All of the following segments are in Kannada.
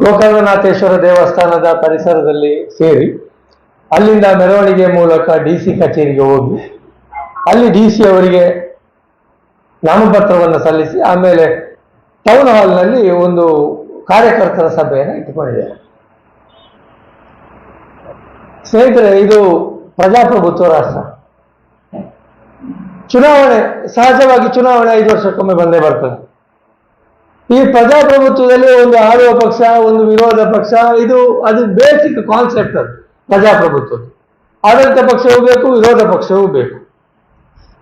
ಗೋಕರ್ಣನಾಥೇಶ್ವರ ದೇವಸ್ಥಾನದ ಪರಿಸರದಲ್ಲಿ ಸೇರಿ ಅಲ್ಲಿಂದ ಮೆರವಣಿಗೆ ಮೂಲಕ ಡಿ ಸಿ ಕಚೇರಿಗೆ ಹೋಗಿ ಅಲ್ಲಿ ಡಿ ಸಿ ಅವರಿಗೆ ನಾಮಪತ್ರವನ್ನು ಸಲ್ಲಿಸಿ ಆಮೇಲೆ ಟೌನ್ ಹಾಲ್ನಲ್ಲಿ ಒಂದು ಕಾರ್ಯಕರ್ತರ ಸಭೆಯನ್ನು ಇಟ್ಟುಕೊಂಡಿದ್ದಾರೆ. ಸ್ನೇಹಿತರೆ, ಇದು ಪ್ರಜಾಪ್ರಭುತ್ವ ರಾಷ್ಟ್ರ. ಚುನಾವಣೆ, ಸಹಜವಾಗಿ ಚುನಾವಣೆ ಐದು ವರ್ಷಕ್ಕೊಮ್ಮೆ ಬಂದೇ ಬರ್ತದೆ. ಈ ಪ್ರಜಾಪ್ರಭುತ್ವದಲ್ಲಿ ಒಂದು ಆಡುವ ಪಕ್ಷ, ಒಂದು ವಿರೋಧ ಪಕ್ಷ, ಇದು, ಅದು ಬೇಸಿಕ್ ಕಾನ್ಸೆಪ್ಟ್ ಅದು ಪ್ರಜಾಪ್ರಭುತ್ವ ಆಡಳಿತ ಪಕ್ಷವೂ ಬೇಕು, ವಿರೋಧ ಪಕ್ಷವೂ ಬೇಕು.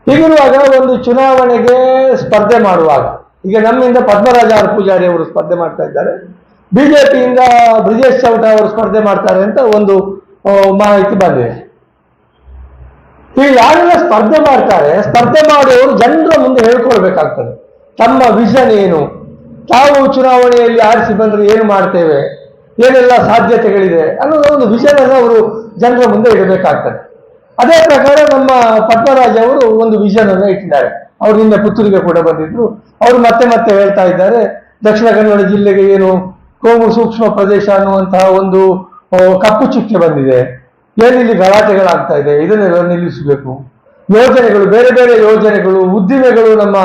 ಹೀಗಿರುವಾಗ ಒಂದು ಚುನಾವಣೆಗೆ ಸ್ಪರ್ಧೆ ಮಾಡುವಾಗ, ಈಗ ನಮ್ಮಿಂದ ಪದ್ಮರಾಜ ಆರ್ ಪೂಜಾರಿ ಅವರು ಸ್ಪರ್ಧೆ ಮಾಡ್ತಾ ಇದ್ದಾರೆ. ಬಿಜೆಪಿಯಿಂದ ಬ್ರಿಜೇಶ್ ಚೌಟ ಅವರು ಸ್ಪರ್ಧೆ ಮಾಡ್ತಾರೆ ಅಂತ ಒಂದು ಮಾಹಿತಿ ಬಂದಿದೆ. ಈ ಯಾರೆಲ್ಲ ಸ್ಪರ್ಧೆ ಮಾಡ್ತಾರೆ. ಸ್ಪರ್ಧೆ ಮಾಡುವವರು ಜನರ ಮುಂದೆ ಹೇಳ್ಕೊಳ್ಬೇಕಾಗ್ತದೆ. ತಮ್ಮ ವಿಷನ್ ಏನು? ತಾವು ಚುನಾವಣೆಯಲ್ಲಿ ಆರಿಸಿ ಬಂದರೆ ಏನು ಮಾಡ್ತೇವೆ? ಏನೆಲ್ಲ ಸಾಧ್ಯತೆಗಳಿದೆ? ಅನ್ನೋದು ಒಂದು ವಿಷಯನ ಅವರು ಜನರ ಮುಂದೆ ಇಡಬೇಕಾಗ್ತದೆ. ಅದೇ ಪ್ರಕಾರ ನಮ್ಮ ಪದ್ಮರಾಜ್ ಅವರು ಒಂದು ವಿಷನ್ ಇಟ್ಟಿದ್ದಾರೆ. ಅವರು ನಿನ್ನೆ ಪುತ್ತೂರಿಗೆ ಕೂಡ ಬಂದಿದ್ರು. ಅವರು ಮತ್ತೆ ಮತ್ತೆ ಹೇಳ್ತಾ ಇದ್ದಾರೆ, ದಕ್ಷಿಣ ಕನ್ನಡ ಜಿಲ್ಲೆಗೆ ಏನು ಕೋಮು ಸೂಕ್ಷ್ಮ ಪ್ರದೇಶ ಅನ್ನುವಂತಹ ಒಂದು ಕಪ್ಪು ಚುಕ್ಕೆ ಬಂದಿದೆ. ಏನಿಲ್ಲಿ ಗಲಾಟೆಗಳಾಗ್ತಾ ಇದೆ? ಇದನ್ನೆಲ್ಲ ನಿಲ್ಲಿಸಬೇಕು. ಯೋಜನೆಗಳು, ಬೇರೆ ಬೇರೆ ಯೋಜನೆಗಳು, ಉದ್ದಿಮೆಗಳು ನಮ್ಮ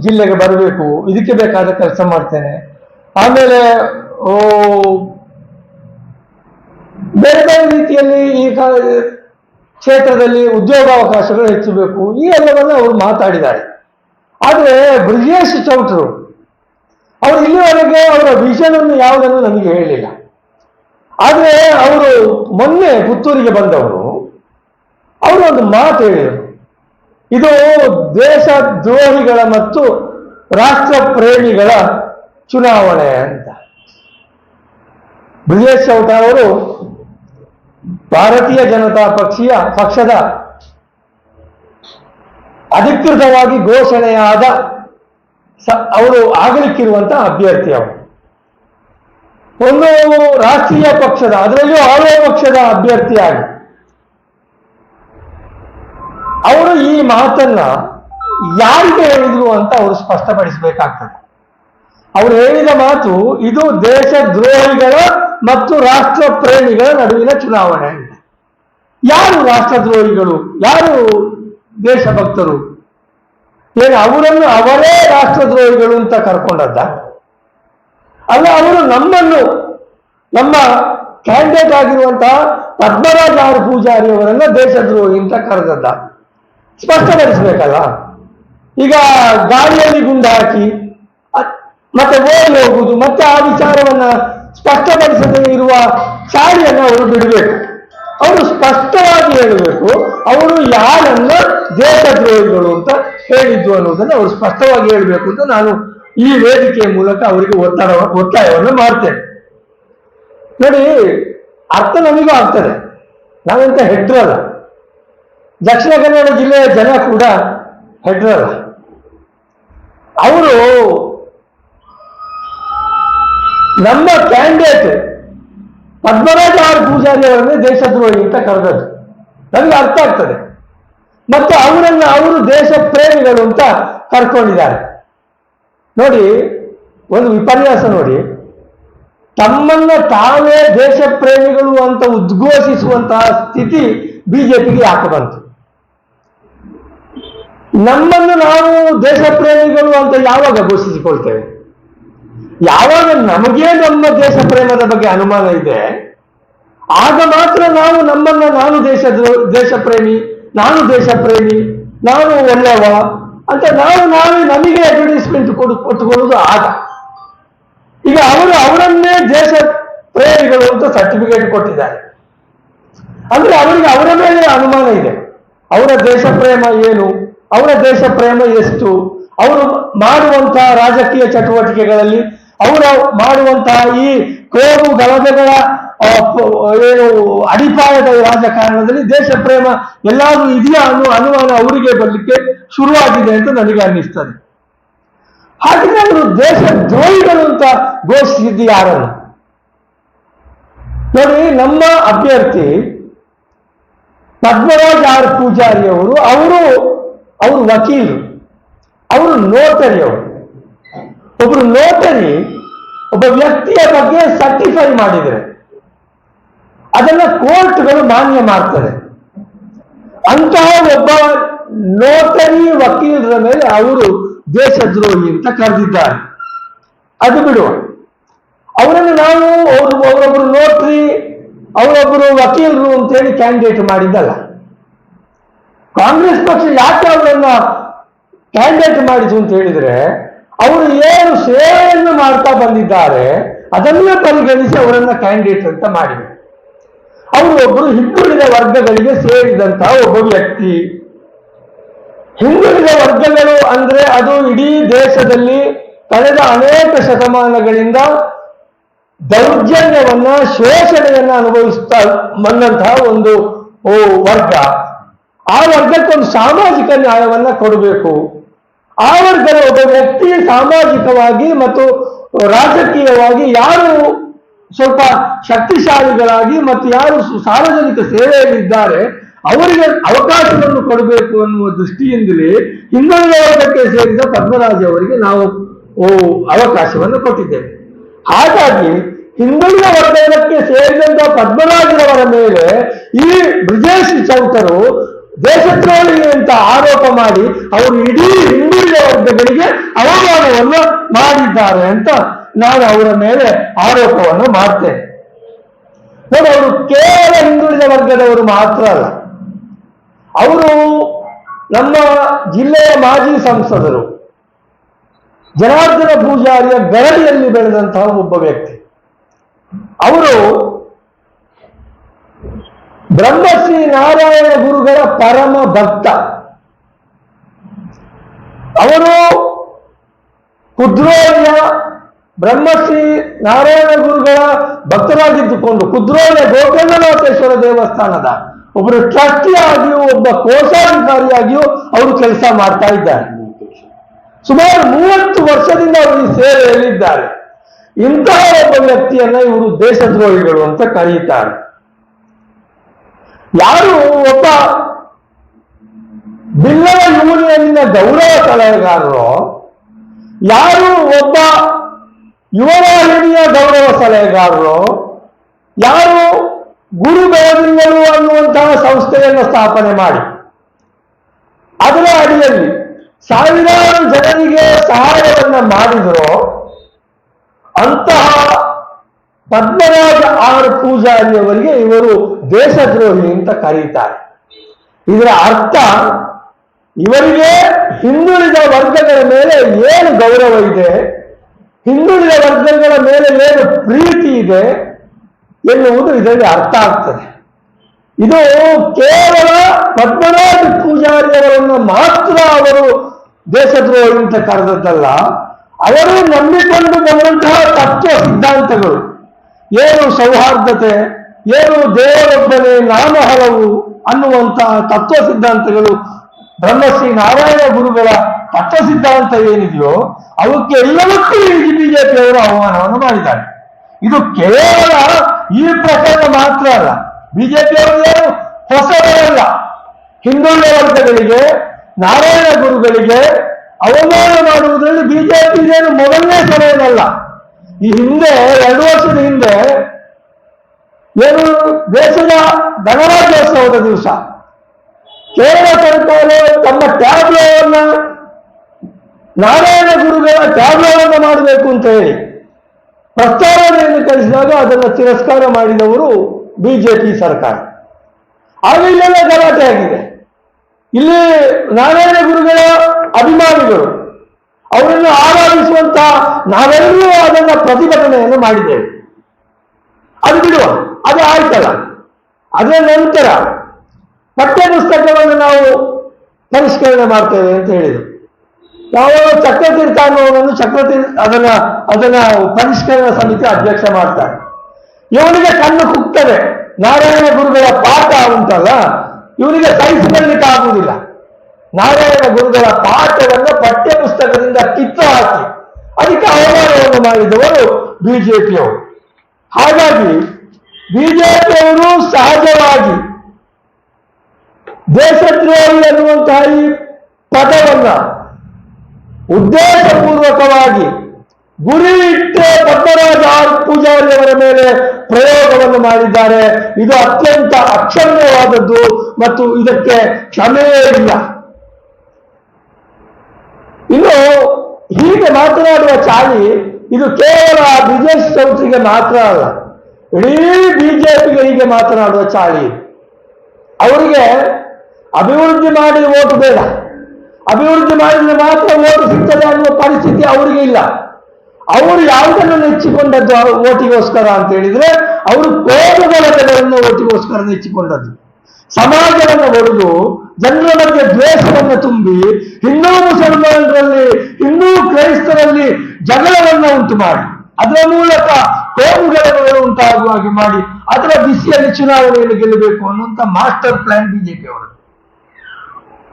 ಜಿಲ್ಲೆಗೆ ಬರಬೇಕು. ಇದಕ್ಕೆ ಬೇಕಾದ ಕೆಲಸ ಮಾಡ್ತೇನೆ. ಆಮೇಲೆ ಬೇರೆ ಬೇರೆ ರೀತಿಯಲ್ಲಿ ಈ ಕಾ- ಕ್ಷೇತ್ರದಲ್ಲಿ ಉದ್ಯೋಗಾವಕಾಶಗಳು ಹೆಚ್ಚಬೇಕು. ಈ ಎಲ್ಲವನ್ನು ಅವರು ಮಾತಾಡಿದ್ದಾರೆ. ಆದರೆ ಬ್ರಿಜೇಶ್ ಚೌಟ್ರು ಅವರು ಇಲ್ಲಿವರೆಗೆ ಅವರ ವಿಷನ್ ಅನ್ನು ಯಾವುದನ್ನು ನನಗೆ ಹೇಳಲಿಲ್ಲ ಆದರೆ ಅವರು ಮೊನ್ನೆ ಪುತ್ತೂರಿಗೆ ಬಂದವರು. ಅವರು ಒಂದು ಮಾತು ಹೇಳಿದರು. ಇದು ದೇಶ ದ್ರೋಹಿಗಳ ಮತ್ತು ರಾಷ್ಟ್ರ ಪ್ರೇಮಿಗಳ ಚುನಾವಣೆ ಅಂತ. ಬ್ರಿಜೇಶ್ ಚೌಟ ಅವರು ಭಾರತೀಯ ಜನತಾ ಪಕ್ಷೀಯ ಪಕ್ಷದ ಅಧಿಕೃತವಾಗಿ ಘೋಷಣೆಯಾದ ಅವರು ಆಗಲಿಕ್ಕಿರುವಂತಹ ಅಭ್ಯರ್ಥಿ ಅವರು. ಒಂದು ರಾಷ್ಟ್ರೀಯ ಪಕ್ಷದ, ಅದರಲ್ಲಿಯೂ ಆಳುವ ಪಕ್ಷದ ಅಭ್ಯರ್ಥಿಯಾಗಿ ಅವರು ಈ ಮಾತನ್ನ ಯಾರಿಗೆ ಹೇಳಿದ್ರು ಅಂತ ಅವರು ಸ್ಪಷ್ಟಪಡಿಸಬೇಕಾಗ್ತದೆ. ಅವರು ಹೇಳಿದ ಮಾತು ಇದು ದೇಶ ದ್ರೋಹಿಗಳ ಮತ್ತು ರಾಷ್ಟ್ರ ಪ್ರೇಮಿಗಳ ನಡುವಿನ ಚುನಾವಣೆ ಯಾರು ರಾಷ್ಟ್ರದ್ರೋಹಿಗಳು ಯಾರು ದೇಶಭಕ್ತರು ಏನು ಅವರನ್ನು ಅವರೇ ರಾಷ್ಟ್ರದ್ರೋಹಿಗಳು ಅಂತ ಕರ್ಕೊಂಡದ್ದ? ಅಲ್ಲ, ಅವರು ನಮ್ಮನ್ನು, ನಮ್ಮ ಕ್ಯಾಂಡಿಡೇಟ್ ಆಗಿರುವಂತಹ ಪದ್ಮರಾಜ ಆರ್ ಪೂಜಾರಿ ಅವರನ್ನ ದೇಶದ್ರೋಹಿ ಅಂತ ಕರೆದದ್ದ? ಸ್ಪಷ್ಟಪಡಿಸ್ಬೇಕಲ್ಲ ಈಗ ಗಾಳಿಯಲ್ಲಿ ಗುಂಡು ಹಾಕಿ ಮತ್ತೆ ಓಡಿ ಹೋಗುದು ಮತ್ತೆ ಆ ವಿಚಾರವನ್ನ ಸ್ಪಷ್ಟಪಡಿಸದೆ ಇರುವ ಚಾಳಿಯನ್ನು ಅವರು ಬಿಡಬೇಕು. ಅವರು ಸ್ಪಷ್ಟವಾಗಿ ಹೇಳಬೇಕು, ಅವರು ಯಾರನ್ನ ದೇಶದ್ರೋಹಿಗಳು ಅಂತ ಹೇಳಿದ್ದು ಅನ್ನೋದನ್ನ ಅವರು ಸ್ಪಷ್ಟವಾಗಿ ಹೇಳಬೇಕು ಅಂತ ನಾನು ಈ ವೇದಿಕೆಯ ಮೂಲಕ ಅವರಿಗೆ ಒತ್ತಡ, ಒತ್ತಾಯವನ್ನು ಮಾಡ್ತೇನೆ. ನೋಡಿ, ಅರ್ಥ ನಮಗೂ ಆಗ್ತದೆ. ನಾವೆಂತ ಹೆಡ್ರಲ್ಲ ದಕ್ಷಿಣ ಕನ್ನಡ ಜಿಲ್ಲೆಯ ಜನ ಕೂಡ ಹೆಡ್ರಲ್ಲ ಅವರು ನಮ್ಮ ಕ್ಯಾಂಡಿಡೇಟ್ ಪದ್ಮರಾಜ ಆರ್ ಪೂಜಾರಿ ಅವರನ್ನೇ ದೇಶದ್ರೋಹಿ ಅಂತ ಕರೆದದ್ದು. ನನಗೆ ಅರ್ಥ ಆಗ್ತದೆ. ಮತ್ತು ಅವರನ್ನು ಅವರು ದೇಶ ಪ್ರೇಮಿಗಳು ಅಂತ ಕರ್ಕೊಂಡಿದ್ದಾರೆ. ನೋಡಿ, ಒಂದು ವಿಪರ್ಯಾಸ ನೋಡಿ. ತಮ್ಮನ್ನ ತಾವೇ ದೇಶ ಪ್ರೇಮಿಗಳು ಅಂತ ಉದ್ಘೋಷಿಸುವಂತಹ ಸ್ಥಿತಿ ಬಿಜೆಪಿಗೆ ಯಾಕೆ ಬಂತು ನಮ್ಮನ್ನು ನಾವು ದೇಶ ಪ್ರೇಮಿಗಳು ಅಂತ ಯಾವಾಗ ಘೋಷಿಸಿಕೊಳ್ತೇವೆ? ಯಾವಾಗ ನಮಗೆ ನಮ್ಮ ದೇಶ ಪ್ರೇಮದ ಬಗ್ಗೆ ಅನುಮಾನ ಇದೆ, ಆಗ ಮಾತ್ರ ನಾವು ನಮ್ಮನ್ನ ನಾನು ದೇಶ ದೇಶ ಪ್ರೇಮಿ ನಾನು ದೇಶ ಪ್ರೇಮಿ ನಾನು ಒಳ್ಳೆಯವ ಅಂತ ನಾವು ನಾವೇ ನಮಗೆ ಅಡ್ವರ್ಟೈಸ್ಮೆಂಟ್ ಕೊಡು, ಕೊಟ್ಟುಕೊಳ್ಳುವುದು ಆಗ. ಈಗ ಅವರು ಅವರನ್ನೇ ದೇಶ ಪ್ರೇಮಿಗಳು ಅಂತ ಸರ್ಟಿಫಿಕೇಟ್ ಕೊಟ್ಟಿದ್ದಾರೆ. ಅಂದ್ರೆ ಅವರಿಗೆ ಅವರ ಮೇಲೆ ಅನುಮಾನ ಇದೆ. ಅವರ ದೇಶ ಪ್ರೇಮ ಏನು? ಅವರ ದೇಶ ಪ್ರೇಮ ಎಷ್ಟು? ಅವರು ಮಾಡುವಂತಹ ರಾಜಕೀಯ ಚಟುವಟಿಕೆಗಳಲ್ಲಿ ಅವರು ಮಾಡುವಂತಹ ಈ ಕೋಮು ಗಲಭೆಗಳ ಏನು ಅಡಿಪಾಯದ ರಾಜಕಾರಣದಲ್ಲಿ ದೇಶ ಪ್ರೇಮ ಎಲ್ಲಾದ್ರೂ ಇದೆಯಾ ಅನ್ನೋ ಅನುಮಾನ ಅವರಿಗೆ ಬರಲಿಕ್ಕೆ ಶುರುವಾಗಿದೆ ಅಂತ ನನಗೆ ಅನ್ನಿಸ್ತದೆ. ಹಾಗಿದ್ರೆ ಅವರು ದೇಶ ದ್ರೋಹಿಗಳು ಅಂತ ಘೋಷಿಸಿದ್ದು ಯಾರನ್ನು ನೋಡಿ, ನಮ್ಮ ಅಭ್ಯರ್ಥಿ ಪದ್ಮರಾಜ್ ಆರ್ ಪೂಜಾರಿ ಅವರು ಅವರು ಅವರು ವಕೀಲರು. ಅವರು ನೋಟರಿ ಅವರು. ಒಬ್ರು ನೋಟರಿ ಒಬ್ಬ ವ್ಯಕ್ತಿಯ ಬಗ್ಗೆ ಸರ್ಟಿಫೈ ಮಾಡಿದರೆ ಅದನ್ನ ಕೋರ್ಟ್ಗಳು ಮಾನ್ಯ ಮಾಡ್ತದೆ ಅಂತಹ ಒಬ್ಬ ನೋಟರಿ ವಕೀಲರ ಮೇಲೆ ಅವರು ದೇಶದ್ರೋಹಿ ಅಂತ ಕರೆದಿದ್ದಾರೆ. ಅದು ಬಿಡುವ. ಅವರನ್ನು ನಾವು ಅವರು ಅವರೊಬ್ಬರು ನೋಟ್ರಿ ಅವರೊಬ್ಬರು ವಕೀಲರು ಅಂತೇಳಿ ಕ್ಯಾಂಡಿಡೇಟ್ ಮಾಡಿದ್ದಲ್ಲ. ಕಾಂಗ್ರೆಸ್ ಪಕ್ಷ ಯಾಕೆ ಅವರನ್ನ ಕ್ಯಾಂಡಿಡೇಟ್ ಮಾಡಿತು ಅಂತ ಹೇಳಿದ್ರೆ, ಅವರು ಏನು ಸೇವೆಯನ್ನು ಮಾಡ್ತಾ ಬಂದಿದ್ದಾರೆ, ಅದನ್ನೇ ಪರಿಗಣಿಸಿ ಅವರನ್ನ ಕ್ಯಾಂಡಿಡೇಟ್ ಅಂತ ಮಾಡಿದೆ ಅವರು ಒಬ್ಬರು ಹಿಂದುಳಿದ ವರ್ಗಗಳಿಗೆ ಸೇರಿದಂತಹ ಒಬ್ಬ ವ್ಯಕ್ತಿ. ಹಿಂದುಳಿದ ವರ್ಗಗಳು ಅಂದ್ರೆ ಅದು ಇಡೀ ದೇಶದಲ್ಲಿ ಕಳೆದ ಅನೇಕ ಶತಮಾನಗಳಿಂದ ದೌರ್ಜನ್ಯವನ್ನ ಶೋಷಣೆಯನ್ನ ಅನುಭವಿಸ್ತಾ ಬಂದಂತಹ ಒಂದು ವರ್ಗ. ಆ ವರ್ಗಕ್ಕೊಂದು ಸಾಮಾಜಿಕ ನ್ಯಾಯವನ್ನ ಕೊಡಬೇಕು. ಆ ವರ್ಗದ ಒಬ್ಬ ವ್ಯಕ್ತಿ ಸಾಮಾಜಿಕವಾಗಿ ಮತ್ತು ರಾಜಕೀಯವಾಗಿ ಯಾರು ಸ್ವಲ್ಪ ಶಕ್ತಿಶಾಲಿಗಳಾಗಿ ಮತ್ತು ಯಾರು ಸಾರ್ವಜನಿಕ ಸೇವೆಯಲ್ಲಿದ್ದಾರೆ, ಅವರಿಗೆ ಅವಕಾಶವನ್ನು ಕೊಡಬೇಕು ಅನ್ನುವ ದೃಷ್ಟಿಯಿಂದಲೇ ಹಿಂದುಳಿದ ವರ್ಗಕ್ಕೆ ಸೇರಿದ ಪದ್ಮರಾಜ ಅವರಿಗೆ ನಾವು ಅವಕಾಶವನ್ನು ಕೊಟ್ಟಿದ್ದೇವೆ. ಹಾಗಾಗಿ ಹಿಂದುಳಿದ ವರ್ಗಕ್ಕೆ ಸೇರಿದಂತಹ ಪದ್ಮರಾಜರವರ ಮೇಲೆ ಈ ಬ್ರಿಜೇಶ್ ಚೌಟರು ದೇಶದ್ರೋಹಿ ಅಂತ ಆರೋಪ ಮಾಡಿ ಅವರು ಇಡೀ ಹಿಂದುಳಿದ ವರ್ಗಗಳಿಗೆ ಅವಮಾನವನ್ನು ಮಾಡಿದ್ದಾರೆ ಅಂತ ನಾನು ಅವರ ಮೇಲೆ ಆರೋಪವನ್ನು ಮಾಡ್ತೇನೆ. ನೋಡಿ, ಅವರು ಕೇವಲ ಹಿಂದುಳಿದ ವರ್ಗದವರು ಮಾತ್ರ ಅಲ್ಲ, ಅವರು ನಮ್ಮ ಜಿಲ್ಲೆಯ ಮಾಜಿ ಸಂಸದರು, ಜನಾರ್ದನ ಪೂಜಾರಿಯ ಗರಡಿಯಲ್ಲಿ ಬೆಳೆದಂತಹ ಒಬ್ಬ ವ್ಯಕ್ತಿ, ಅವರು ಬ್ರಹ್ಮಶ್ರೀ ನಾರಾಯಣ ಗುರುಗಳ ಪರಮ ಭಕ್ತ. ಅವರು ಕುದ್ರೋಳಿಯ ಬ್ರಹ್ಮಶ್ರೀ ನಾರಾಯಣ ಗುರುಗಳ ಭಕ್ತರಾಗಿದ್ದುಕೊಂಡು ಕುದ್ರೋಳಿಯ ಗೋಕರ್ಣನಾಥೇಶ್ವರ ದೇವಸ್ಥಾನದ ಒಬ್ಬರು ಟ್ರಸ್ಟಿಯಾಗಿಯೂ ಒಬ್ಬ ಕೋಶಾಧಿಕಾರಿಯಾಗಿಯೂ ಅವರು ಕೆಲಸ ಮಾಡ್ತಾ ಇದ್ದಾರೆ. ಸುಮಾರು ಮೂವತ್ತು ವರ್ಷದಿಂದ ಅವರು ಈ ಸೇವೆಯಲ್ಲಿದ್ದಾರೆ. ಇಂತಹ ಒಬ್ಬ ವ್ಯಕ್ತಿಯನ್ನ ಇವರು ದೇಶದ್ರೋಹಿಗಳು ಅಂತ ಕರೆಯುತ್ತಾರೆ ಯಾರು ಒಬ್ಬ ಬಿಲ್ಲವ ಯೂನಿಯನ್ನಿನ ಗೌರವ ಸಲಹೆಗಾರರು, ಯಾರು ಒಬ್ಬ ಯುವವಾಹಿನಿಯ ಗೌರವ ಸಲಹೆಗಾರರು, ಯಾರು ಗುರು ಬೆಳದಿಂಗಳು ಅನ್ನುವಂತಹ ಸಂಸ್ಥೆಯನ್ನು ಸ್ಥಾಪನೆ ಮಾಡಿ. ಅದರ ಅಡಿಯಲ್ಲಿ ಸಾವಿರಾರು ಜನರಿಗೆ ಸಹಾಯವನ್ನು ಮಾಡಿದ್ರು, ಅಂತಹ ಪದ್ಮರಾಜ ಆರ್ ಪೂಜಾರಿಯವರಿಗೆ ಇವರು ದೇಶದ್ರೋಹಿ ಅಂತ ಕರೀತಾರೆ. ಇದರ ಅರ್ಥ ಇವರಿಗೆ ಹಿಂದುಳಿದ ವರ್ಗಗಳ ಮೇಲೆ ಏನು ಗೌರವ ಇದೆ, ಹಿಂದುಳಿದ ವರ್ಗಗಳ ಮೇಲೆ ಏನು ಪ್ರೀತಿ ಇದೆ ಎನ್ನುವುದು ಇದರಲ್ಲಿ ಅರ್ಥ ಆಗ್ತದೆ. ಇದು ಕೇವಲ ಪದ್ಮನಾಭ ಪೂಜಾರಿಯವರನ್ನು ಮಾತ್ರ ಅವರು ದೇಶದ್ರೋಹಿ ಅಂತ ಕರೆದದ್ದಲ್ಲ, ಅವರು ನಂಬಿಕೊಂಡು ಬಂದಂತಹ ತತ್ವ ಸಿದ್ಧಾಂತಗಳು. ಏನು ಸೌಹಾರ್ದತೆ, ಏನು ದೇವರೊಬ್ಬನೇ ನಾಮ ಹಲವು ಅನ್ನುವಂತಹ ತತ್ವ ಸಿದ್ಧಾಂತಗಳು ಬ್ರಹ್ಮಶ್ರೀ ನಾರಾಯಣ ಗುರುಗಳ ತತ್ವ ಸಿದ್ಧಾಂತ ಏನಿದೆಯೋ, ಅವಕ್ಕೆ ಎಲ್ಲವಕ್ಕೂ ಈ ಬಿಜೆಪಿಯವರು ಅವಮಾನವನ್ನು ಮಾಡಿದ್ದಾರೆ. ಇದು ಕೇವಲ ಈ ಪ್ರಕರಣ ಮಾತ್ರ ಅಲ್ಲ. ಬಿಜೆಪಿಯವರು ಹೊಸದಲ್ಲ ಹಿಂದುಳಿದ ವರ್ಗಗಳಿಗೆ, ನಾರಾಯಣ ಗುರುಗಳಿಗೆ ಅವಮಾನ ಮಾಡುವುದರಲ್ಲಿ ಬಿಜೆಪಿ ಇದೇನು ಮೊದಲನೇ ಸಭೆಯಲ್ಲ ಈ ಹಿಂದೆ, ಎರಡು ವರ್ಷದ ಹಿಂದೆ, ಏನು ದೇಶದ ಗಣರಾಜ್ಯೋತ್ಸವದ ದಿವಸ. ಕೇರಳ ಸರ್ಕಾರ ತಮ್ಮ ಟ್ಯಾಬ್ಲೋವನ್ನ, ನಾರಾಯಣ ಗುರುಗಳ ಟ್ಯಾಬ್ಲೋವನ್ನು ಮಾಡಬೇಕು ಅಂತ ಹೇಳಿ, ಪ್ರಸ್ತಾವನೆಯನ್ನು ಕಳಿಸಿದಾಗ ಅದನ್ನು ತಿರಸ್ಕಾರ ಮಾಡಿದವರು ಬಿಜೆಪಿ ಸರ್ಕಾರ. ಆಗ ಇಲ್ಲೆಲ್ಲ ಗಲಾಟೆ ಆಗಿದೆ. ಇಲ್ಲಿ ನಾರಾಯಣ ಗುರುಗಳ ಅಭಿಮಾನಿಗಳು ಅವರನ್ನು ಆರಾಧಿಸುವಂತ ನಾವೆಲ್ಲರೂ ಅದನ್ನ ಪ್ರತಿಭಟನೆಯನ್ನು ಮಾಡಿದ್ದೇವೆ. ಅದು ಬಿಡುವ, ಅದು ಆಯ್ತಲ್ಲ. ಅದರ ನಂತರ ಪಠ್ಯ ಪುಸ್ತಕವನ್ನು ನಾವು ಪರಿಷ್ಕರಣೆ ಮಾಡ್ತೇವೆ ಅಂತ ಹೇಳಿದರು. ಯಾವ ಚಕ್ರತೀರ್ಥ ಅನ್ನೋದನ್ನು ಚಕ್ರತೀರ್ಥ ಅದನ್ನ ಅದನ್ನ ಪರಿಷ್ಕರಣಾ ಸಮಿತಿ ಅಧ್ಯಕ್ಷ ಮಾಡ್ತಾರೆ. ಇವನಿಗೆ ಕಣ್ಣು ಕುಗ್ತದೆ. ನಾರಾಯಣ ಗುರುಗಳ ಪಾಠ ಉಂಟಲ್ಲ, ಇವನಿಗೆ ಸಹಿಸಿಕೊಳ್ಳಿಕ್ಕೆ ಆಗುವುದಿಲ್ಲ ನಾರಾಯಣ ಗುರುಗಳ ಪಾಠವನ್ನು ಪಠ್ಯ ಪುಸ್ತಕದಿಂದ ಕಿತ್ತು ಹಾಕಿ. ಅದಕ್ಕೆ ಅವಮಾನವನ್ನು ಮಾಡಿದವರು ಬಿಜೆಪಿಯವರು. ಹಾಗಾಗಿ ಬಿಜೆಪಿಯವರು ಸಹಜವಾಗಿ ದೇಶದ್ರೋಹಿ ಎನ್ನುವಂತಹ ಈ ಪದವನ್ನ ಉದ್ದೇಶಪೂರ್ವಕವಾಗಿ ಗುರಿ ಇಟ್ಟೆ ಪದ್ಮರಾಜ ಪೂಜಾರಿಯವರ ಮೇಲೆ ಪ್ರಯೋಗವನ್ನು ಮಾಡಿದ್ದಾರೆ. ಇದು ಅತ್ಯಂತ ಅಕ್ಷಮ್ಯವಾದದ್ದು ಮತ್ತು ಇದಕ್ಕೆ ಕ್ಷಮೆಯೇ ಇಲ್ಲ. ಇನ್ನು ಹೀಗೆ ಮಾತನಾಡುವ ಚಾಳಿ ಇದು ಕೇವಲ ಬ್ರಿಜೇಶ್ ಚೌಧರಿಗೆ ಮಾತ್ರ ಅಲ್ಲ. ಇಡೀ ಬಿಜೆಪಿಗೆ ಹೀಗೆ ಮಾತನಾಡುವ ಚಾಳಿ. ಅವರಿಗೆ ಅಭಿವೃದ್ಧಿ ಮಾಡಿ ಓಟು ಬೇಡ. ಅಭಿವೃದ್ಧಿ ಮಾಡಿದ್ರೆ ಮಾತ್ರ ಓಟು ಸಿಗ್ತದೆ ಅನ್ನುವ ಪರಿಸ್ಥಿತಿ ಅವರಿಗೆ ಇಲ್ಲ. ಅವರು ಯಾವುದನ್ನು ನೆಚ್ಚಿಕೊಂಡದ್ದು ಓಟಿಗೋಸ್ಕರ ಅಂತ ಹೇಳಿದ್ರೆ ಅವರು ಕೋಮುಗಲಭೆಗಳನ್ನು ಓಟಿಗೋಸ್ಕರ ನೆಚ್ಚಿಕೊಂಡದ್ದು. ಸಮಾಜವನ್ನು ಒಡೆದು ಜನರ ಮಧ್ಯೆ ದ್ವೇಷವನ್ನು ತುಂಬಿ, ಹಿಂದೂ ಮುಸಲ್ಮಾನರಲ್ಲಿ, ಹಿಂದೂ ಕ್ರೈಸ್ತರಲ್ಲಿ ಜಗಳವನ್ನು ಉಂಟು ಮಾಡಿ. ಅದರ ಮೂಲಕ ಕೋಮುಗಲಭೆಗಳು ಉಂಟಾಗುವ ಹಾಗೆ ಮಾಡಿ, ಅದರ ಬಿಸಿಯಲ್ಲಿ ಚುನಾವಣೆಯನ್ನು ಗೆಲ್ಲಬೇಕು ಅನ್ನುವಂಥ ಮಾಸ್ಟರ್ ಪ್ಲಾನ್ ಬಿಜೆಪಿ ಅವರದ್ದು.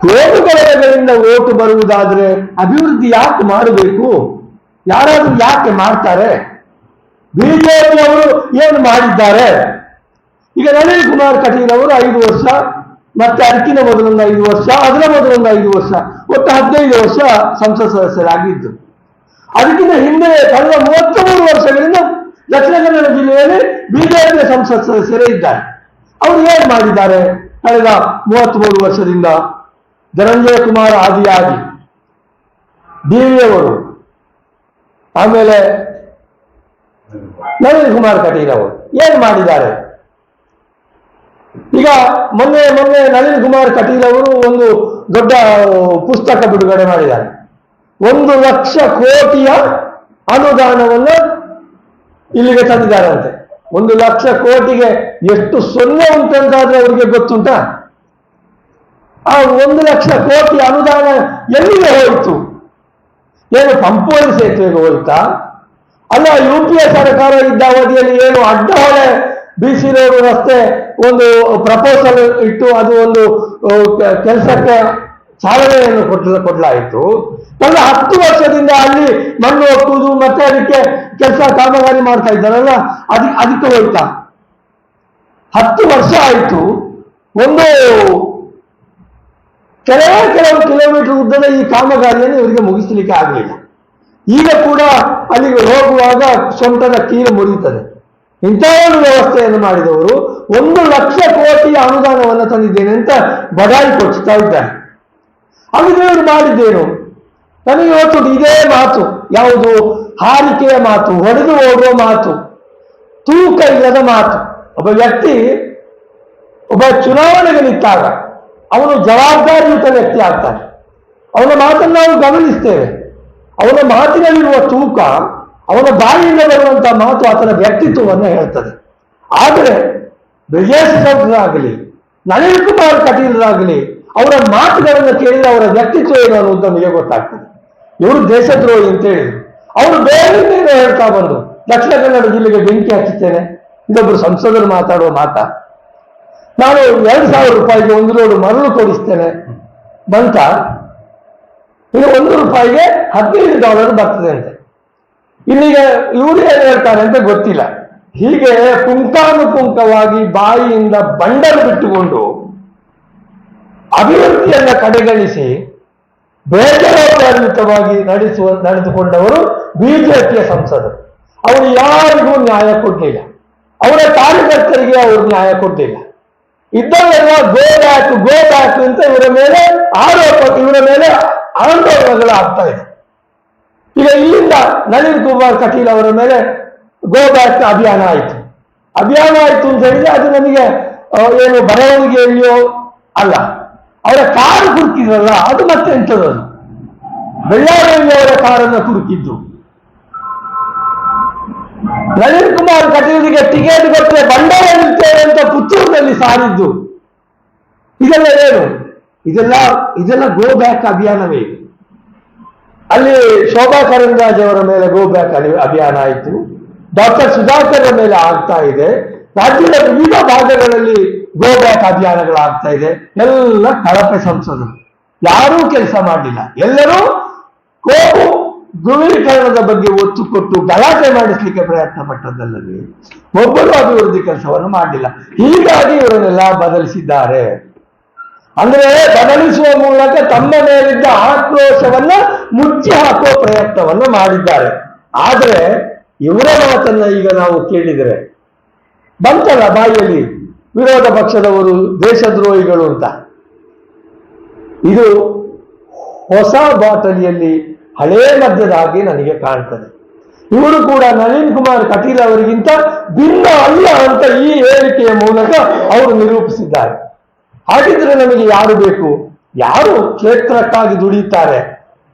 ಕೋಮುಗಲಭೆಗಳಿಂದ ಓಟು ಬರುವುದಾದ್ರೆ ಅಭಿವೃದ್ಧಿ ಯಾಕೆ ಮಾಡಬೇಕು? ಯಾರಾದ್ರೂ ಯಾಕೆ ಮಾಡ್ತಾರೆ? ಬಿಜೆಪಿ ಅವರು ಏನು ಮಾಡಿದ್ದಾರೆ? ಈಗ ನಳಿನ್ ಕುಮಾರ್ ಕಟೀಲ್ ಅವರು ಐದು ವರ್ಷ ಮತ್ತೆ ಅದಕ್ಕಿಂತ ಮೊದಲೊಂದು ಐದು ವರ್ಷ, ಅದರ ಮೊದಲೊಂದು ಐದು ವರ್ಷ, ಒಟ್ಟು ಹದಿನೈದು ವರ್ಷ ಸಂಸತ್ ಸದಸ್ಯರಾಗಿದ್ದು. ಅದಕ್ಕಿಂತ ಹಿಂದೆ ಕಳೆದ ಮೂವತ್ಮೂರು ವರ್ಷಗಳಿಂದ ದಕ್ಷಿಣ ಕನ್ನಡ ಜಿಲ್ಲೆಯಲ್ಲಿ ಬಿಜೆಪಿಯ ಸಂಸತ್ ಸದಸ್ಯರೇ ಇದ್ದಾರೆ. ಅವರು ಏನು ಮಾಡಿದ್ದಾರೆ? ಕಳೆದ ಮೂವತ್ತ್ ಮೂರು ವರ್ಷದಿಂದ ಧನಂಜಯ ಕುಮಾರ್ ಆದಿಯಾಗಿ ಅವರು, ಆಮೇಲೆ ನಳಿನ್ ಕುಮಾರ್ ಕಟೀಲ್ ಅವರು ಏನು ಮಾಡಿದ್ದಾರೆ? ಈಗ ಮೊನ್ನೆ ಮೊನ್ನೆ ನಳಿನ್ ಕುಮಾರ್ ಕಟೀಲ್ ಅವರು ಒಂದು ದೊಡ್ಡ ಪುಸ್ತಕ ಬಿಡುಗಡೆ ಮಾಡಿದ್ದಾರೆ. ಒಂದು ಲಕ್ಷ ಕೋಟಿಯ ಅನುದಾನವನ್ನು ಇಲ್ಲಿಗೆ ತಂದಿದ್ದಾರಂತೆ ಒಂದು ಲಕ್ಷ ಕೋಟಿಗೆ ಎಷ್ಟು ಸೊನ್ನೆ ಉಂಟಂತಾದ್ರೆ ಅವರಿಗೆ ಗೊತ್ತುಂಟಾ? ಆ ಒಂದು ಲಕ್ಷ ಕೋಟಿ ಅನುದಾನ ಎಲ್ಲಿಗೆ ಹೋಯಿತು? ಏನು ಪಂಪೋಳಿ ಸೇತುವೆಗೆ ಹೋಯ್ತಾ? ಅಲ್ಲ, ಯು ಪಿ ಎ ಸರ್ಕಾರ ಇದ್ದ ಅವಧಿಯಲ್ಲಿ ಏನು ಅಡ್ಡಹೊಳೆ ಬಿಸಿ ರೋಡ್ ರಸ್ತೆ ಒಂದು ಪ್ರಪೋಸಲ್ ಇಟ್ಟು ಅದು ಒಂದು ಕೆಲಸಕ್ಕೆ ಚಾಲನೆಯನ್ನು ಕೊಟ್ಟ ಕೊಡಲಾಯಿತು. ಕಳೆದ ಹತ್ತು ವರ್ಷದಿಂದ ಅಲ್ಲಿ ಮಣ್ಣು ಒಕ್ಕುವುದು ಮತ್ತೆ ಅದಕ್ಕೆ ಕೆಲಸ ಕಾಮಗಾರಿ ಮಾಡ್ತಾ ಇದ್ದಾರಲ್ಲ ಅದಕ್ಕೆ ಅದಕ್ಕೆ ಹೋಯ್ತಾ. ಹತ್ತು ವರ್ಷ ಆಯಿತು. ಒಂದು ಕೆಲವೇ ಕೆಲವು ಕಿಲೋಮೀಟರ್ ಉದ್ದದ ಈ ಕಾಮಗಾರಿಯನ್ನು ಇವರಿಗೆ ಮುಗಿಸಲಿಕ್ಕೆ ಆಗಲಿಲ್ಲ. ಈಗ ಕೂಡ ಅಲ್ಲಿಗೆ ಹೋಗುವಾಗ ಸೊಂಟದ ಕೀಲು ಮುರಿಯುತ್ತದೆ. ಇಂಥ ಒಂದು ವ್ಯವಸ್ಥೆಯನ್ನು ಮಾಡಿದವರು ಒಂದು ಲಕ್ಷ ಕೋಟಿ ಅನುದಾನವನ್ನು ತಂದಿದ್ದೇನೆ ಅಂತ ಬಡಾಯಿ ಕೊಡ್ತಾ ಇದ್ದಾರೆ. ಹಾಗಿದ್ರೆ ಇವರು ಮಾಡಿದ್ದೇನು? ನನಗೆ ಇವತ್ತು ಇದೇ ಮಾತು, ಯಾವುದು? ಹಾರಿಕೆಯ ಮಾತು, ಹೊಡೆದು ಓಡುವ ಮಾತು, ತೂಕ ಇಲ್ಲದ ಮಾತು. ಒಬ್ಬ ವ್ಯಕ್ತಿ ಒಬ್ಬ ಚುನಾವಣೆಗೆ ನಿಂತಾಗ ಅವನು ಜವಾಬ್ದಾರಿಯುತ ವ್ಯಕ್ತಿ ಆಗ್ತಾನೆ. ಅವನ ಮಾತನ್ನು ನಾವು ಗಮನಿಸ್ತೇವೆ. ಅವನ ಮಾತಿನಲ್ಲಿರುವ ತೂಕ ಅವನ ಬಾಯಿಯಿಂದ ಬರುವಂತಹ ಮಾತು ಆತನ ವ್ಯಕ್ತಿತ್ವವನ್ನು ಹೇಳ್ತದೆ. ಆದರೆ ಬ್ರಿಜೇಶ್ ಚೌಧರಾಗಲಿ ನಳಿನ್ ಕುಮಾರ್ ಕಟೀಲ್ರಾಗಲಿ, ಅವರ ಮಾತುಗಳನ್ನು ಕೇಳಿದ್ರೆ ಅವರ ವ್ಯಕ್ತಿತ್ವ ಏನು ಅನ್ನೋದು ನಮಗೆ ಗೊತ್ತಾಗ್ತದೆ. ಇವರು ದೇಶದ್ರೋಹಿ ಅಂತ ಹೇಳಿದ್ರು. ಅವರು ಬೇರೆ ಬೇರೆ ಹೇಳ್ತಾ ಬಂದು ದಕ್ಷಿಣ ಕನ್ನಡ ಜಿಲ್ಲೆಗೆ ಬೆಂಕಿ ಹಚ್ಚುತ್ತೇನೆ ಇದೊಬ್ಬರು ಸಂಸದರು ಮಾತಾಡುವ ಮಾತಾ. ನಾನು ಎರಡು ಸಾವಿರ ರೂಪಾಯಿಗೆ ಒಂದು ರೋಡು ಮರಳು ಕೊಡಿಸ್ತೇನೆ ಬಂತ. ಇದು ಒಂದು ರೂಪಾಯಿಗೆ ಹದಿನೈದು ಡಾಲರ್ ಬರ್ತದೆ ಅಂತೆ. ಇಲ್ಲಿಗೆ ಇವರು ಏನು ಹೇಳ್ತಾರೆ ಅಂತ ಗೊತ್ತಿಲ್ಲ. ಹೀಗೆ ಪುಂಖಾನುಪುಂಖವಾಗಿ ಬಾಯಿಯಿಂದ ಬಂಡಲು ಬಿಟ್ಟುಕೊಂಡು ಅಭಿವೃದ್ಧಿಯನ್ನ ಕಡೆಗಣಿಸಿ ಬೇಜವಾಬ್ದಾರಿಯುತವಾಗಿ ನಡೆಸುವ, ನಡೆದುಕೊಂಡವರು ಬಿಜೆಪಿಯ ಸಂಸದರು. ಅವರು ಯಾರಿಗೂ ನ್ಯಾಯ ಕೊಡಲಿಲ್ಲ. ಅವರ ಕಾರ್ಯಕರ್ತರಿಗೆ ಅವರು ನ್ಯಾಯ ಕೊಡಲಿಲ್ಲ. ಇದ್ದವರೆಲ್ಲ ಗೋ ಬ್ಯಾಕ್ ಗೋ ಬ್ಯಾಕ್ ಅಂತ ಇವರ ಮೇಲೆ ಆರೋಪ, ಇವರ ಮೇಲೆ ಆಂದೋಲನಗಳು ಆಗ್ತಾ ಇದೆ. ಈಗ ಇಲ್ಲಿಂದ ನಳಿನ್ ಕುಮಾರ್ ಕಟೀಲ್ ಅವರ ಮೇಲೆ ಗೋ ಬ್ಯಾಕ್ ಅಭಿಯಾನ ಆಯಿತು. ಅಭಿಯಾನ ಆಯಿತು ಅಂತ ಹೇಳಿದ್ರೆ ಅದು ನಮಗೆ ಏನು ಬರವಣಿಗೆಯಲ್ಲಿಯೋ ಅಲ್ಲ. ಅವರ ಕಾರು ಕುರುಕಿದ್ರಲ್ಲ ಅದು ಮತ್ತೆ ಎಂಥದ್ದು ಬೆಳ್ಳಾರಿಯಲ್ಲಿ ಅವರ ಕಾರನ್ನು ಕುರುಕಿದ್ದು ನಳಿನ್ ಕುಮಾರ್ ಕಟೀಲ್ಗೆ ಟಿಕೆಟ್ ಕೊಟ್ಟರೆ ಬಂಡಾಯ ನಿಲ್ತೇವೆ ಅಂತ ಪುತ್ತೂರಿನಲ್ಲಿ ಸಾರಿದ್ದು. ಇದೆಲ್ಲ ಏನು? ಇದೆಲ್ಲ ಇದೆಲ್ಲ ಗೋ ಬ್ಯಾಕ್ ಅಭಿಯಾನವೇ ಅಲ್ಲಿ ಶೋಭಾ ಕರಂದ್ಲಾಜೆ ಅವರ ಮೇಲೆ ಗೋ ಬ್ಯಾಕ್ ಅಭಿಯಾನ ಆಯಿತು. ಡಾಕ್ಟರ್ ಸುಧಾಕರ್ ಮೇಲೆ ಆಗ್ತಾ ಇದೆ. ರಾಜ್ಯದ ವಿವಿಧ ಭಾಗಗಳಲ್ಲಿ ಗೋ ಬ್ಯಾಕ್ ಅಭಿಯಾನಗಳಾಗ್ತಾ ಇದೆ. ಎಲ್ಲ ಕಳಪೆ ಸಂಸದರು. ಯಾರೂ ಕೆಲಸ ಮಾಡಲಿಲ್ಲ ಎಲ್ಲರೂ ಕೋಪು ಧ್ರುವೀಕರಣದ ಬಗ್ಗೆ ಒತ್ತು ಕೊಟ್ಟು ಗಲಾಟೆ ಮಾಡಿಸ್ಲಿಕ್ಕೆ ಪ್ರಯತ್ನ ಪಟ್ಟದ್ದಲ್ಲದೆ, ಒಬ್ಬರು ಅಭಿವೃದ್ಧಿ ಕೆಲಸವನ್ನು ಮಾಡಲಿಲ್ಲ ಹೀಗಾಗಿ ಇವರನ್ನೆಲ್ಲ ಬದಲಿಸಿದ್ದಾರೆ. ಅಂದ್ರೆ ಬದಲಿಸುವ ಮೂಲಕ ತಮ್ಮ ಮೇಲಿದ್ದ ಆಕ್ರೋಶವನ್ನ ಮುಚ್ಚಿ ಹಾಕುವ ಪ್ರಯತ್ನವನ್ನು ಮಾಡಿದ್ದಾರೆ. ಆದರೆ ಇವರ ಮಾತನ್ನ ಈಗ ನಾವು ಕೇಳಿದರೆ, ಬಂತಲ್ಲ ಬಾಯಿಯಲ್ಲಿ ವಿರೋಧ ಪಕ್ಷದವರು, ದೇಶದ್ರೋಹಿಗಳು ಅಂತ? ಇದು ಹೊಸ ಬಾಟಲಿಯಲ್ಲಿ ಹಳೇ ಮಧ್ಯದಾಗಿ ನನಗೆ ಕಾಣ್ತದೆ. ಇವರು ಕೂಡ ನಳಿನ್ ಕುಮಾರ್ ಕಟೀಲ್ ಅವರಿಗಿಂತ ಭಿನ್ನ ಅಲ್ಲ ಅಂತ ಈ ಹೇಳಿಕೆಯ ಮೂಲಕ ಅವರು ನಿರೂಪಿಸಿದ್ದಾರೆ. ಹಾಗಿದ್ರೆ ನಮಗೆ ಯಾರು ಬೇಕು? ಯಾರು ಕ್ಷೇತ್ರಕ್ಕಾಗಿ ದುಡಿಯುತ್ತಾರೆ?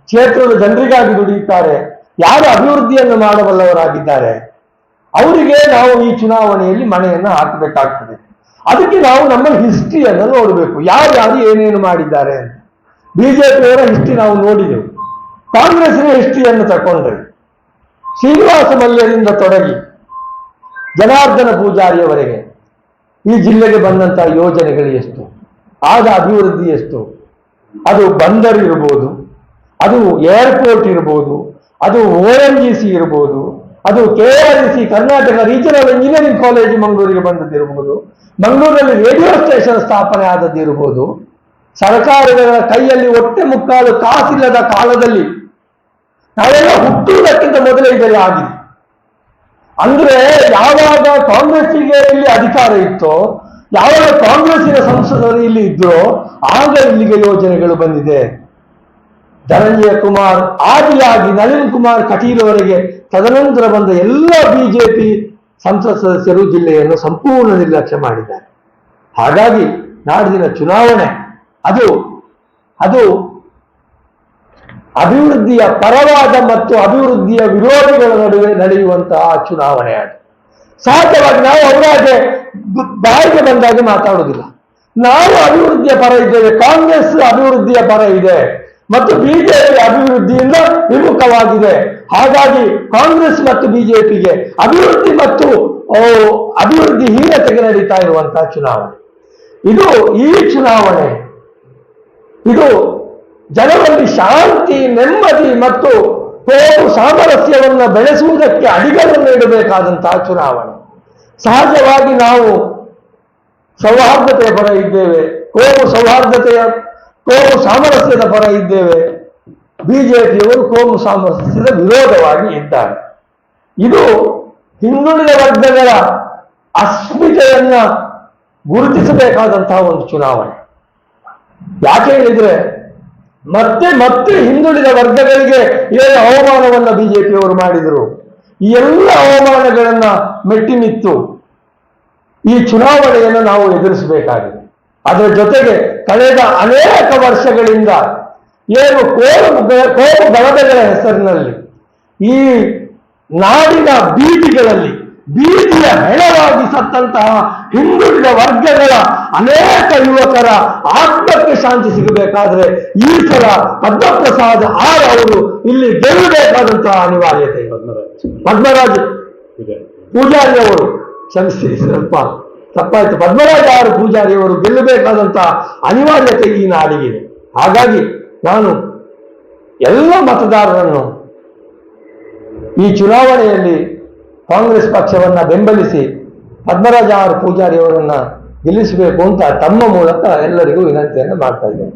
ಕ್ಷೇತ್ರದ ಜನರಿಗಾಗಿ ದುಡಿಯುತ್ತಾರೆ? ಯಾರು ಅಭಿವೃದ್ಧಿಯನ್ನು ಮಾಡಬಲ್ಲವರಾಗಿದ್ದಾರೆ? ಅವರಿಗೆ ನಾವು ಈ ಚುನಾವಣೆಯಲ್ಲಿ ಮನೆಯನ್ನು ಹಾಕಬೇಕಾಗ್ತದೆ. ಅದಕ್ಕೆ ನಾವು ನಮ್ಮ ಹಿಸ್ಟ್ರಿಯನ್ನು ನೋಡಬೇಕು. ಯಾರು ಯಾರು ಏನೇನು ಮಾಡಿದ್ದಾರೆ ಅಂತ. ಬಿಜೆಪಿಯವರ ಹಿಸ್ಟ್ರಿ ನಾವು ನೋಡಿದೆವು. ಕಾಂಗ್ರೆಸ್ನ ಹಿಸ್ಟ್ರಿಯನ್ನು ತಕೊಂಡ್ರೆ. ಶ್ರೀನಿವಾಸ ಮಲ್ಯದಿಂದ ತೊಡಗಿ ಜನಾರ್ದನ ಪೂಜಾರಿಯವರೆಗೆ ಈ ಜಿಲ್ಲೆಗೆ ಬಂದಂತಹ ಯೋಜನೆಗಳು ಎಷ್ಟು? ಆದ ಅಭಿವೃದ್ಧಿ ಎಷ್ಟು? ಅದು ಬಂದರ್ ಇರ್ಬೋದು, ಅದು ಏರ್ಪೋರ್ಟ್ ಇರ್ಬೋದು, ಅದು ಓ ಎನ್ ಜಿ ಸಿ ಇರ್ಬೋದು, ಅದು K R C Karnataka regional engineering college ಮಂಗಳೂರಿಗೆ ಬಂದದ್ದಿರ್ಬೋದು ಮಂಗಳೂರಲ್ಲಿ ರೇಡಿಯೋ ಸ್ಟೇಷನ್ ಸ್ಥಾಪನೆ ಆದದ್ದಿರ್ಬೋದು ಸರ್ಕಾರಗಳ ಕೈಯಲ್ಲಿ ಒಟ್ಟೆ ಮುಕ್ಕಾಲು ಕಾಸಿಲ್ಲದ ಕಾಲದಲ್ಲಿ ನಾವೆಲ್ಲ ಹುಟ್ಟುವುದಕ್ಕಿಂತ ಮೊದಲೇ ಇದೆಲ್ಲ ಆಗಿದೆ. ಅಂದ್ರೆ ಯಾವಾಗ ಕಾಂಗ್ರೆಸ್ಸಿಗೆ ಇಲ್ಲಿ ಅಧಿಕಾರ ಇತ್ತೋ ಯಾವಾಗ ಕಾಂಗ್ರೆಸ್ಸಿನ ಸಂಸದರು ಇಲ್ಲಿ ಇದ್ರೋ, ಆಗ ಇಲ್ಲಿಗೆ ಯೋಜನೆಗಳು ಬಂದಿದೆ. ಧನಂಜಯ ಕುಮಾರ್ ಆದಿಯಾಗಿ ನಳಿನ್ ಕುಮಾರ್ ಕಟೀಲ್ ಅವರಿಗೆ ತದನಂತರ ಬಂದ ಎಲ್ಲ ಬಿಜೆಪಿ ಸಂಸತ್ ಸದಸ್ಯರು ಜಿಲ್ಲೆಯನ್ನು ಸಂಪೂರ್ಣ ನಿರ್ಲಕ್ಷ್ಯ ಮಾಡಿದ್ದಾರೆ. ಹಾಗಾಗಿ ನಾಡಿನ ಚುನಾವಣೆ, ಅದು ಅದು ಅಭಿವೃದ್ಧಿಯ ಪರವಾದ ಮತ್ತು ಅಭಿವೃದ್ಧಿಯ ವಿರೋಧಿಗಳ ನಡುವೆ ನಡೆಯುವಂತಹ ಚುನಾವಣೆ ಅದು. ಸಹಜವಾಗಿ ನಾವು ಅವರಾಗೆ ಬಾಯಿಗೆ ಬಂದಾಗೆ ಮಾತಾಡುವುದಿಲ್ಲ. ನಾವು ಅಭಿವೃದ್ಧಿಯ ಪರ ಇದ್ದೇವೆ, ಕಾಂಗ್ರೆಸ್ ಅಭಿವೃದ್ಧಿಯ ಪರ ಇದೆ, ಮತ್ತು ಬಿಜೆಪಿ ಅಭಿವೃದ್ಧಿಯಿಂದ ವಿಮುಖವಾಗಿದೆ. ಹಾಗಾಗಿ ಕಾಂಗ್ರೆಸ್ ಮತ್ತು ಬಿಜೆಪಿಗೆ ಅಭಿವೃದ್ಧಿ ಮತ್ತು ಅಭಿವೃದ್ಧಿ ಹೀನತೆಗೆ ನಡೀತಾ ಇರುವಂತಹ ಚುನಾವಣೆ. ಇದು ಈ ಚುನಾವಣೆ. ಇದು ಜನರಲ್ಲಿ ಶಾಂತಿ, ನೆಮ್ಮದಿ ಮತ್ತು ಕೋಮು ಸಾಮರಸ್ಯವನ್ನು ಬೆಳೆಸುವುದಕ್ಕೆ ಅಡಿಗಳನ್ನು ಇಡಬೇಕಾದಂತಹ ಚುನಾವಣೆ. ಸಹಜವಾಗಿ ನಾವು ಸೌಹಾರ್ದತೆಯ ಪರ ಇದ್ದೇವೆ ಕೋಮು ಸೌಹಾರ್ದತೆಯ ಕೋಮು ಸಾಮರಸ್ಯದ ಪರ ಇದ್ದೇವೆ. ಬಿಜೆಪಿಯವರು ಕೋಮು ಸಾಮರಸ್ಯದ ವಿರೋಧವಾಗಿ ಇದ್ದಾರೆ. ಇದು ಹಿಂದುಳಿದ ವರ್ಗಗಳ ಅಸ್ಮಿತೆಯನ್ನ ಗುರುತಿಸಬೇಕಾದಂತಹ ಒಂದು ಚುನಾವಣೆ. ಯಾಕೆ ಹೇಳಿದ್ರೆ ಮತ್ತೆ ಮತ್ತೆ ಹಿಂದುಳಿದ ವರ್ಗಗಳಿಗೆ ಏನು ಅವಮಾನವನ್ನ ಬಿಜೆಪಿಯವರು ಮಾಡಿದರು. ಈ ಎಲ್ಲ ಅವಮಾನಗಳನ್ನ ಮೆಟ್ಟಿನಿತ್ತು. ಈ ಚುನಾವಣೆಯನ್ನು ನಾವು ಎದುರಿಸಬೇಕಾಗಿದೆ. ಅದರ ಜೊತೆಗೆ ಕಳೆದ ಅನೇಕ ವರ್ಷಗಳಿಂದ ಏನು ಕೋರು ಕೋರು ಗಲಭೆಗಳ ಹೆಸರಿನಲ್ಲಿ ಈ ನಾಡಿನ ಬೀದಿಗಳಲ್ಲಿ, ಬೀದಿಯ ಹೆಣವಾಗಿ ಸತ್ತಂತಹ ಹಿಂದುಳಿದ ವರ್ಗಗಳ ಅನೇಕ ಯುವಕರ ಆತ್ಮಕ್ಕೆ ಶಾಂತಿ ಸಿಗಬೇಕಾದ್ರೆ ಈ ಸಲ ಪದ್ಮಪ್ರಸಾದ್ ಆರ್ ಅವರು ಇಲ್ಲಿ ಗೆಲ್ಲಬೇಕಾದಂತಹ ಅನಿವಾರ್ಯತೆ. ಪದ್ಮರಾಜ್ ಪೂಜಾರಿ ಅವರು ಕ್ಷಮಿಸಿ ಸ್ವಲ್ಪ ತಪ್ಪಾಯ್ತು. ಪದ್ಮರಾಜ ಆರ್ ಪೂಜಾರಿ ಅವರು ಗೆಲ್ಲಬೇಕಾದಂತಹ ಅನಿವಾರ್ಯತೆ ಈ ನಾಡಿಗಿದೆ ಹಾಗಾಗಿ ನಾನು ಎಲ್ಲ ಮತದಾರರನ್ನು ಈ ಚುನಾವಣೆಯಲ್ಲಿ ಕಾಂಗ್ರೆಸ್ ಪಕ್ಷವನ್ನ ಬೆಂಬಲಿಸಿ ಪದ್ಮರಾಜ ಆರ್ ಪೂಜಾರಿಯವರನ್ನ ಗೆಲ್ಲಿಸಬೇಕು ಅಂತ ತಮ್ಮ ಮೂಲಕ ಎಲ್ಲರಿಗೂ ವಿನಂತಿಯನ್ನು ಮಾಡ್ತಾ ಇದ್ದೇನೆ.